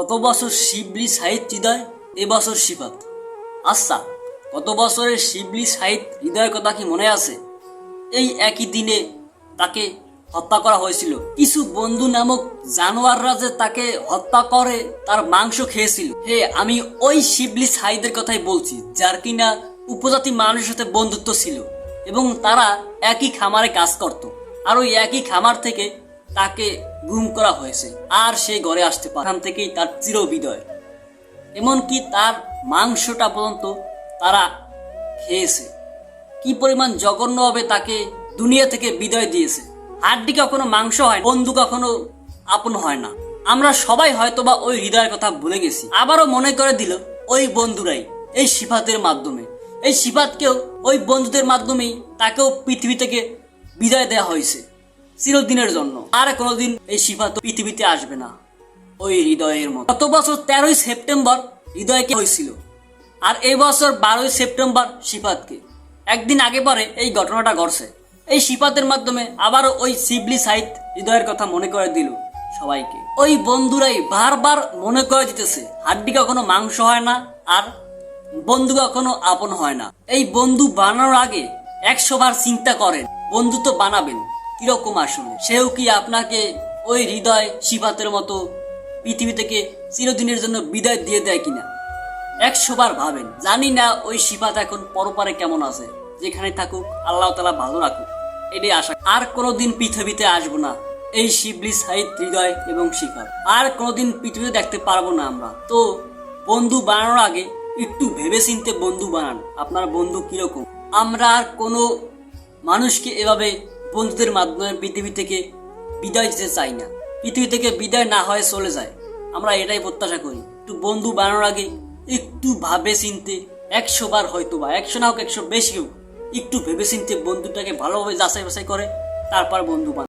কত বছর শিবলি সাহিদ হৃদয়? এবছর শিফাত আচ্ছা কত বছরের শিবলি সাহিদ হৃদয়ের কথা কি মনে আছে? এই একই দিনে তাকে হত্যা করা হয়েছিল। কিছু বন্ধু নামক জানোয়াররা যে তাকে হত্যা করে, তার মাংস খেয়েছিল। হে, আমি ওই শিবলি সাইদের কথাই বলছি, যার কিনা উপজাতি মানুষের সাথে বন্ধুত্ব ছিল এবং তারা একই খামারে কাজ করত। আর ওই একই খামার থেকে তাকে গুম করা হয়েছে। আর সে ঘরে আসতে পারে থেকেই তার চির বিদয় এমনকি তার মাংসটা পর্যন্ত তারা খেয়েছে। কি পরিমাণ জঘন্যভাবে তাকে দুনিয়া থেকে বিদায় দিয়েছে। হাড্ডি কখনো মাংস হয় বন্ধু কখনো আপন হয় না। আমরা সবাই হয়তোবা ওই হৃদয়ের কথা ভুলে গেছি। আবারও মনে করে দিল, ওই বন্ধুরাই, এই সিফাতের মাধ্যমে। এই সিফাতকেও ওই বন্ধুদের মাধ্যমেই তাকেও পৃথিবী থেকে বিদায় দেওয়া হয়েছে। চিরদিনের জন্য। আর কোনোদিন এই সিফাত পৃথিবীতে আসবে না। ওই হৃদয়ের মতো। গত বছর তেরোই সেপ্টেম্বর হৃদয়কে হয়েছিল। আর এই বছর বারোই সেপ্টেম্বর সিফাতকে একদিন আগে পরে এই ঘটনাটা ঘটছে। এই সিফাতের মাধ্যমে আবারও ওই শিবলি সাইদ হৃদয়ের কথা মনে করে দিল সবাইকে। ওই বন্ধুরাই বারবার মনে করে দিতেছে, হাড্ডি কখনো মাংস হয় না আর বন্ধু কখনো আপন হয় না। এই বন্ধু বানানোর আগে একশো বার চিন্তা করেন, বন্ধু তো বানাবেন। কীরকম আসলে সেও কি আপনাকে ওই হৃদয় সিফাতের মতো পৃথিবী থেকে চিরদিনের জন্য বিদায় দিয়ে দেয় কিনা? একশো বার ভাবেন। জানি না ওই সিফাত এখন পরপারে কেমন আছে। যেখানে থাকুক, আল্লাহ তালা ভালো রাখুক। এটাই আশা। আর কোনোদিন পৃথিবীতে আসব না। এই শিবলি সাহিদ হৃদয় এবং শিফাত আর কোনোদিন পৃথিবীতে দেখতে পারব না আমরা। তো বন্ধু বানানোর আগে একটু ভেবে চিনতে বন্ধু বানান। আপনার বন্ধু কীরকম? আমরা আর কোনো মানুষকে এভাবে বন্ধুদের মাধ্যমে পৃথিবী থেকে বিদায় দিতে চাই না। পৃথিবী থেকে বিদায় না হয়ে চলে যায়। আমরা এটাই প্রত্যাশা করি। একটু বন্ধু বানানোর আগে একটু ভাবে চিনতে একশো বার হয়তো বা, একশো না হোক একশো বেশি হোক, একটু ভেবে চিনতে বন্ধুটাকে ভালোভাবে যাচাই বাছাই করে, তারপর বন্ধু বানায়